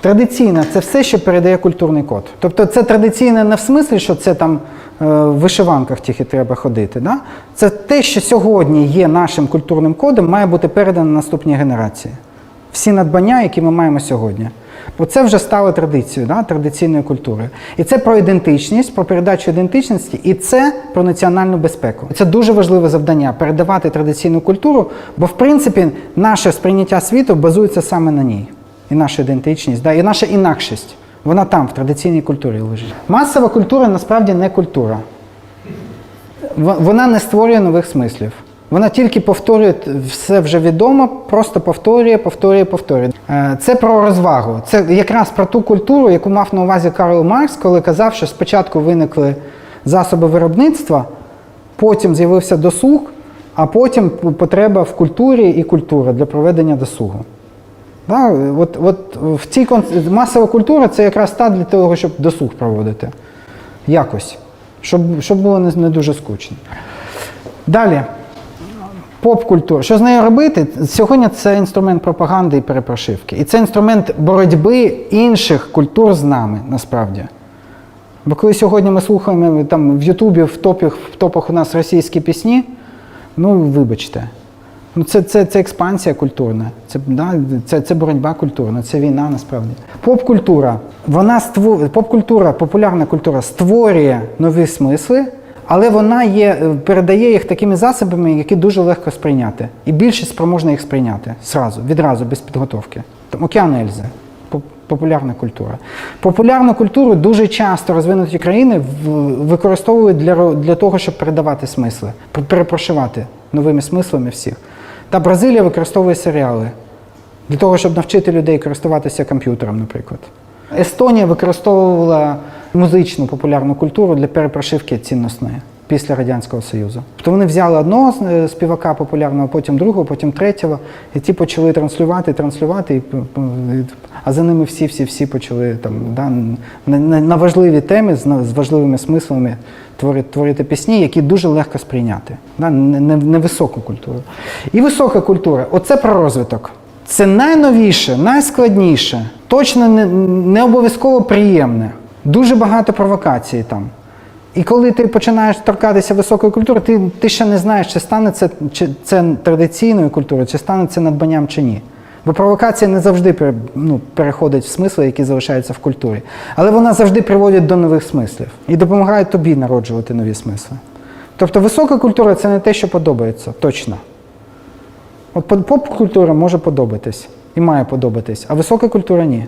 Традиційна це все, що передає культурний код. Тобто це традиційне не в смислі, що це там е, в вишиванках тільки треба ходити. Да? Це те, що сьогодні є нашим культурним кодом, має бути передано наступній генерації. Всі надбання, які ми маємо сьогодні. Бо це вже стало традицією, да? традиційною культурою. І це про ідентичність, про передачу ідентичності, і це про національну безпеку. Це дуже важливе завдання передавати традиційну культуру, бо в принципі наше сприйняття світу базується саме на ній. І наша ідентичність, да? і наша інакшість. Вона там, в традиційній культурі лежить. Масова культура насправді не культура. Вона не створює нових смислів. Вона тільки повторює все вже відомо, просто повторює, повторює, повторює. Е, Це про розвагу. Це якраз про ту культуру, яку мав на увазі Карл Маркс, коли казав, що спочатку виникли засоби виробництва, потім з'явився досуг, а потім потреба в культурі і культура для проведення досугу. Да? От, от в цій кон- масова культура це якраз та для того, щоб досуг проводити. Якось. Щоб, щоб було не, не дуже скучно. Далі. Поп-культура. Що з нею робити? Сьогодні це інструмент пропаганди і перепрошивки. І це інструмент боротьби інших культур з нами, насправді. Бо коли сьогодні ми слухаємо там в Ютубі, в топах, в топах у нас російські пісні, ну вибачте. Ну, це, це, це експансія культурна, це, да, це, це боротьба культурна, це війна насправді. Поп-культура, вона створ... поп-культура, популярна культура створює нові смисли, але вона є, е, передає їх такими засобами, які дуже легко сприйняти. І більшість спроможна їх сприйняти зразу, відразу, без підготовки. Там Океан Ельзи. Популярна культура. Популярну культуру дуже часто розвинуті країни використовують для, для того, щоб передавати смисли, пер- перепрошивати новими смислами всіх. Та Бразилія використовує серіали для того, щоб навчити людей користуватися комп'ютером, наприклад. Естонія використовувала музичну популярну культуру для перепрошивки цінностної після Радянського Союзу. Тобто вони взяли одного е, співака популярного, потім другого, потім третього, і ті почали транслювати, транслювати, і, а за ними всі, всі, всі почали там, да, на, на, важливі теми з, з важливими смислами творити, творити пісні, які дуже легко сприйняти. Да, не, не, не культуру. І висока культура оце про розвиток. Це найновіше, найскладніше, точно не, не обов'язково приємне. Дуже багато провокацій там. І коли ти починаєш торкатися високої культури, ти, ти ще не знаєш, чи стане це, чи це традиційною культурою, чи стане це надбанням чи ні. Бо провокація не завжди ну, переходить в смисли, які залишаються в культурі. Але вона завжди приводить до нових смислів і допомагає тобі народжувати нові смисли. Тобто висока культура це не те, що подобається, точно. От поп- поп-культура може подобатись і має подобатись, а висока культура ні.